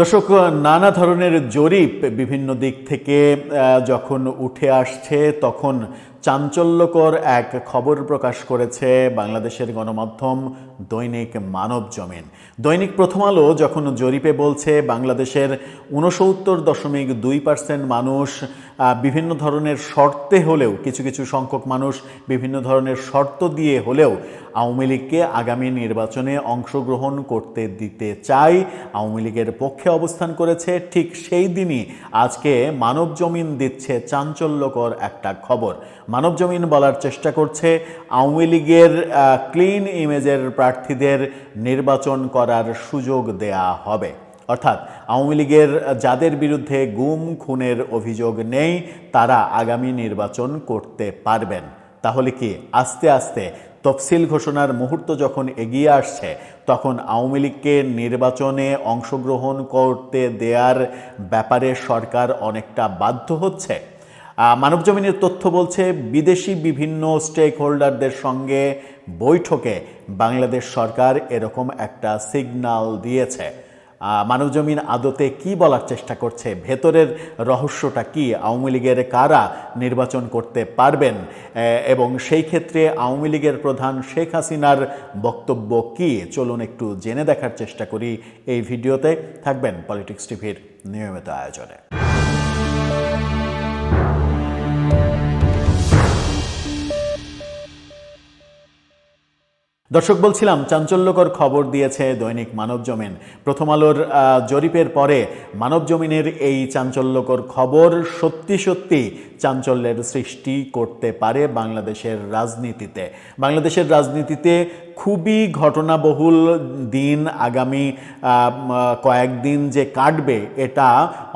দর্শক, নানা ধরনের জরিপ বিভিন্ন দিক থেকে যখন উঠে আসছে, তখন চাঞ্চল্যকর এক খবর প্রকাশ করেছে বাংলাদেশের গণমাধ্যম দৈনিক মানব জমিন। দৈনিক প্রথম আলো যখন জরিপে বলছে, বাংলাদেশের উনসত্তর দশমিক দুই পার্সেন্ট মানুষ বিভিন্ন ধরনের শর্তে হলেও, কিছু কিছু সংখ্যক মানুষ বিভিন্ন ধরনের শর্ত দিয়ে হলেও আওয়ামী লীগকে আগামী নির্বাচনে অংশগ্রহণ করতে দিতে চাই। আওয়ামী লীগের পক্ষে অবস্থান করেছে ঠিক সেই দিনই আজকে মানব জমিন দিচ্ছে চাঞ্চল্যকর একটা খবর। মানব জমিন বলার চেষ্টা করছে আওয়ামী লীগের ক্লিন ইমেজের প্রার্থীদের নির্বাচন করার সুযোগ দেয়া হবে। অর্থাৎ আওয়ামী লীগের যাদের বিরুদ্ধে গুম খুনের অভিযোগ নেই, তারা আগামী নির্বাচন করতে পারবেন। তাহলে কি আস্তে আস্তে তফসিল ঘোষণার মুহূর্ত যখন এগিয়ে আসছে, তখন আওয়ামী লীগকে নির্বাচনে অংশগ্রহণ করতে দেয়ার ব্যাপারে সরকার অনেকটা বাধ্য হচ্ছে? মানবজমিনের তথ্য বলছে, বিদেশি বিভিন্ন স্টেক হোল্ডারদের সঙ্গে বৈঠকে বাংলাদেশ সরকার এরকম একটা সিগন্যাল দিয়েছে। মানবজমিন আদতে কি বলার চেষ্টা করছে? ভেতরের রহস্যটা কি? আওয়ামী লীগের কারা নির্বাচন করতে পারবেন? এবং সেই ক্ষেত্রে আওয়ামী লীগের প্রধান শেখ হাসিনার বক্তব্য কি? চলুন একটু জেনে দেখার চেষ্টা করি এই ভিডিওতে। থাকবেন পলিটিক্স টিভির নিয়মিত আয়োজনে। দর্শক, বলছিলাম, চাঞ্চল্যকর খবর দিয়েছে দৈনিক মানব জমিন। প্রথম আলোর জরিপের পরে মানব জমিনের এই চাঞ্চল্যকর খবর সত্যি সত্যি চাঞ্চল্যের সৃষ্টি করতে পারে বাংলাদেশের রাজনীতিতে। বাংলাদেশের রাজনীতিতে খুবই ঘটনাবহুল দিন আগামী কয়েকদিন যে কাটবে, এটা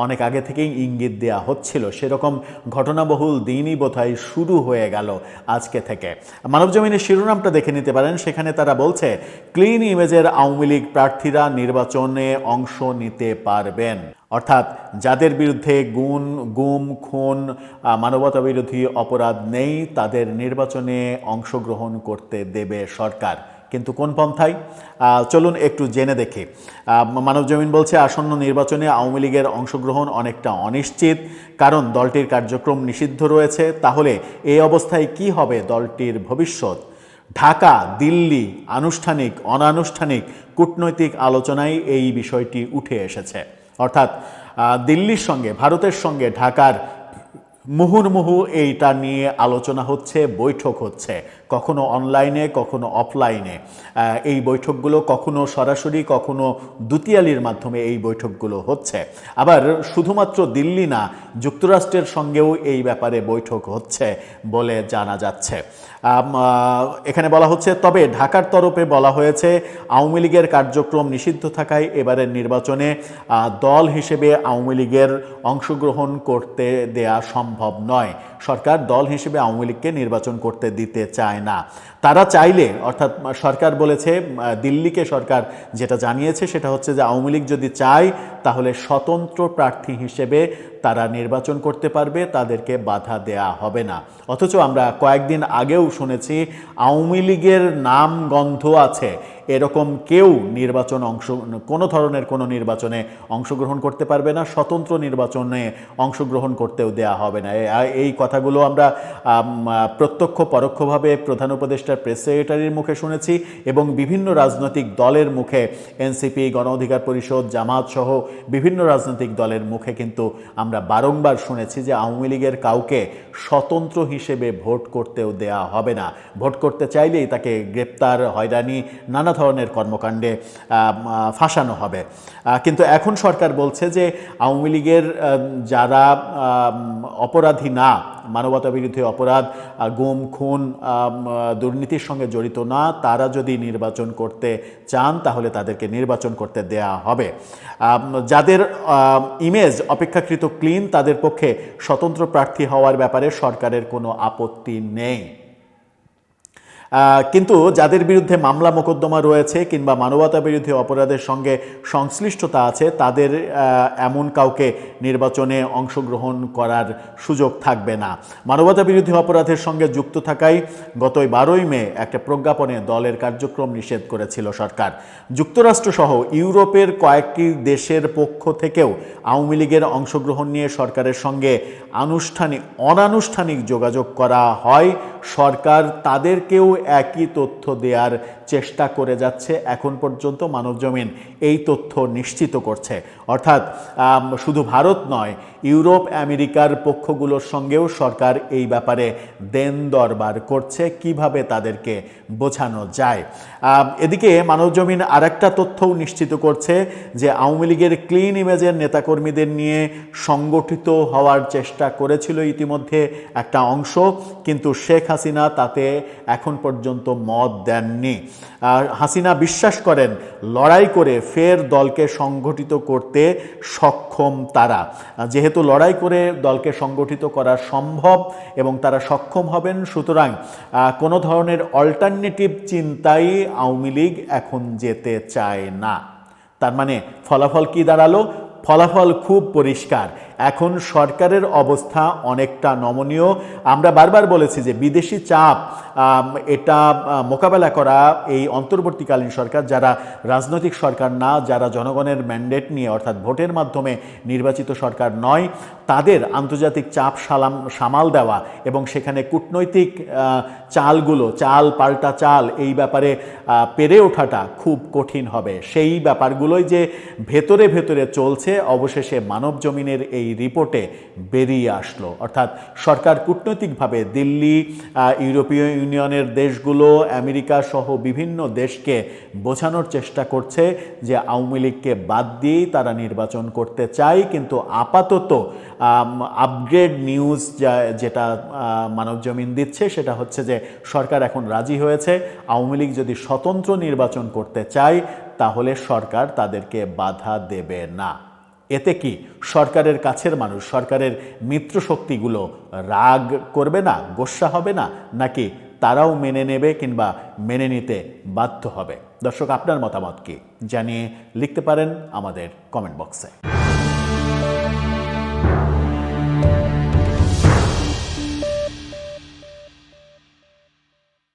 অনেক আগে থেকেই ইঙ্গিত দেওয়া হচ্ছিল। সেরকম ঘটনাবহুল দিনই বোধহয় শুরু হয়ে গেল আজকে থেকে। মানবজমিনের শিরোনামটা দেখে নিতে পারেন। সেখানে তারা বলছে, ক্লিন ইমেজের আওয়ামী লীগ প্রার্থীরা নির্বাচনে অংশ নিতে পারবেন। অর্থাৎ যাদের বিরুদ্ধে গুণ গুম খুন মানবতা বিরোধী অপরাধ নেই তাদের নির্বাচনে অংশগ্রহণ করতে দেবে সরকার। কিন্তু কোন পন্থায়? চলুন একটু জেনে দেখি। আহ, মানব জমিন বলছে আসন্ন নির্বাচনে আওয়ামী লীগের অংশগ্রহণ অনেকটা অনিশ্চিত। কারণ দলটির কার্যক্রম নিষিদ্ধ রয়েছে। তাহলে এই অবস্থায় কি হবে দলটির ভবিষ্যৎ? ঢাকা দিল্লি আনুষ্ঠানিক অনানুষ্ঠানিক কূটনৈতিক আলোচনায় এই বিষয়টি উঠে এসেছে। অর্থাৎ দিল্লির সঙ্গে ভারতের সঙ্গে ঢাকার মুহুর্মুহু এইটা নিয়ে আলোচনা হচ্ছে বৈঠক হচ্ছে। কখনো অনলাইনে কখনো অফলাইনে এই বৈঠকগুলো কখনো সরাসরি, কখনো দুতিয়ালির মাধ্যমে এই বৈঠকগুলো হচ্ছে। আবার শুধুমাত্র দিল্লি না, যুক্তরাষ্ট্রের সঙ্গেও এই ব্যাপারে বৈঠক হচ্ছে বলে জানা যাচ্ছে। এখানে বলা হচ্ছে, তবে ঢাকার তরফে বলা হয়েছে, আওয়ামী লীগের কার্যক্রম নিষিদ্ধ থাকায় এবারের নির্বাচনে দল হিসেবে আওয়ামী লীগের অংশগ্রহণ করতে দেয়া সম্ভব নয়। সরকার দল হিসেবে আওয়ামী লীগকে নির্বাচন করতে দিতে চায় না। তারা চাইলে, অর্থাৎ সরকার বলেছে দিল্লিকে সরকার যেটা জানিয়েছে সেটা হচ্ছে যে আওয়ামী লীগ যদি চায়, তাহলে স্বতন্ত্র প্রার্থী হিসেবে তারা নির্বাচন করতে পারবে, তাদেরকে বাধা দেয়া হবে না। অথচ আমরা কয়েকদিন আগেও শুনেছি, আওয়ামী লীগের নাম গন্ধ আছে। এরকম কেউ নির্বাচন অংশ, কোনো ধরনের কোনো নির্বাচনে অংশগ্রহণ করতে পারবে না, স্বতন্ত্র নির্বাচনে অংশগ্রহণ করতেও দেয়া হবে না। এই কথাগুলো আমরা প্রত্যক্ষ পরোক্ষভাবে প্রধান উপদেষ্টার প্রেস সেক্রেটারির মুখে শুনেছি এবং বিভিন্ন রাজনৈতিক দলের মুখে, এনসিপি, গণ অধিকার পরিষদ, জামাত সহ বিভিন্ন রাজনৈতিক দলের মুখে কিন্তু আমরা বারংবার শুনেছি যে আওয়ামী লীগের কাউকে স্বতন্ত্র হিসেবে ভোট করতেও দেয়া হবে না। ভোট করতে চাইলেই তাকে গ্রেপ্তার, হয়রানি, নানা ধরনের কর্মকাণ্ডে ফাঁসানো হবে। কিন্তু এখন সরকার বলছে যে আওয়ামী লীগের যারা অপরাধী না মানবতা বিরোধী অপরাধ গুম, খুন দুর্নীতির সঙ্গে জড়িত না, তারা যদি নির্বাচন করতে চান, তাহলে তাদেরকে নির্বাচন করতে দেয়া হবে। যাদের ইমেজ অপেক্ষাকৃত ক্লিন তাদের পক্ষে স্বতন্ত্র প্রার্থী হওয়ার ব্যাপারে সরকারের কোনো আপত্তি নেই। কিন্তু যাদের বিরুদ্ধে মামলা মোকদ্দমা রয়েছে কিংবা মানবতা বিরোধী অপরাধের সঙ্গে সংশ্লিষ্টতা আছে, তাদের এমন কাউকে নির্বাচনে অংশগ্রহণ করার সুযোগ থাকবে না। মানবতা বিরোধী অপরাধের সঙ্গে যুক্ত থাকায় গত বারোই মে একটা প্রজ্ঞাপনে দলের কার্যক্রম নিষেধ করেছিল সরকার। যুক্তরাষ্ট্র সহ ইউরোপের কয়েকটি দেশের পক্ষ থেকেও আওয়ামী লীগের অংশগ্রহণ নিয়ে সরকারের সঙ্গে আনুষ্ঠানিক, অনানুষ্ঠানিক যোগাযোগ করা হয়। সরকার তাদেরকেও একই তথ্য দেওয়ার চেষ্টা করে যাচ্ছে এখন পর্যন্ত মানবজমিন। এই তথ্য নিশ্চিত করছে। অর্থাৎ শুধু ভারত নয় ইউরোপ, আমেরিকার পক্ষগুলোর সঙ্গেও সরকার এই ব্যাপারে দেন দরবার করছে, কীভাবে তাদেরকে বোঝানো যায়? এদিকে মানবজমিন আর একটা তথ্যও নিশ্চিত করছে যে আওয়ামী লীগের ক্লিন ইমেজের নেতাকর্মীদের নিয়ে সংগঠিত হওয়ার চেষ্টা করেছিল ইতিমধ্যে একটা অংশ, কিন্তু শেখ হাসিনা তাতে এখন পর্যন্ত মত দেননি। হাসিনা বিশ্বাস করেন লড়াই করে ফের দলকে সংগঠিত করতে সক্ষম তারা। যেহেতু লড়াই করে দলকে সংগঠিত করা সম্ভব এবং তারা সক্ষম হবেন, সুতরাং কোনো ধরনের অল্টারনেটিভ চিন্তাই আওয়ামী লীগ এখন যেতে চায় না। তার মানে ফলাফল কি দাঁড়াল? ফলাফল খুব পরিষ্কার। এখন সরকারের অবস্থা অনেকটা নমনীয়। আমরা বারবার বলেছি যে বিদেশি চাপ এটা মোকাবেলা করা এই অন্তর্বর্তীকালীন সরকার, যারা রাজনৈতিক সরকার না, যারা জনগণের ম্যান্ডেট নিয়ে, অর্থাৎ ভোটের মাধ্যমে নির্বাচিত সরকার নয়, তাদের আন্তর্জাতিক চাপ সালাম, সামাল দেওয়া এবং সেখানে কূটনৈতিক চালগুলো, চাল পাল্টা চাল, এই ব্যাপারে পেরে ওঠাটা খুব কঠিন হবে। সেই ব্যাপারগুলোই যে ভেতরে ভেতরে চলছে, অবশেষে মানব জমিনের এই রিপোর্টে বেরিয়ে আসলো। অর্থাৎ সরকার কূটনৈতিকভাবে দিল্লি ইউরোপীয় ইউনিয়নের দেশগুলো, আমেরিকা সহ বিভিন্ন দেশকে বোঝানোর চেষ্টা করছে যে আওয়ামী লীগকে বাদ দিয়েই তারা নির্বাচন করতে চায়। কিন্তু আপাতত আপগ্রেড নিউজ যেটা মানবজমিন দিচ্ছে সেটা হচ্ছে যে সরকার এখন রাজি হয়েছে। আওয়ামী লীগ যদি স্বতন্ত্র নির্বাচন করতে চায়, তাহলে সরকার তাদেরকে বাধা দেবে না। এতে কি সরকারের কাছের মানুষ, সরকারের মিত্র শক্তিগুলো রাগ করবে না গোসা হবে না, নাকি তারাও মেনে নেবে কিংবা মেনে নিতে বাধ্য হবে? দর্শক, আপনার মতামত কি? জানিয়ে লিখতে পারেন আমাদের কমেন্ট বক্সে।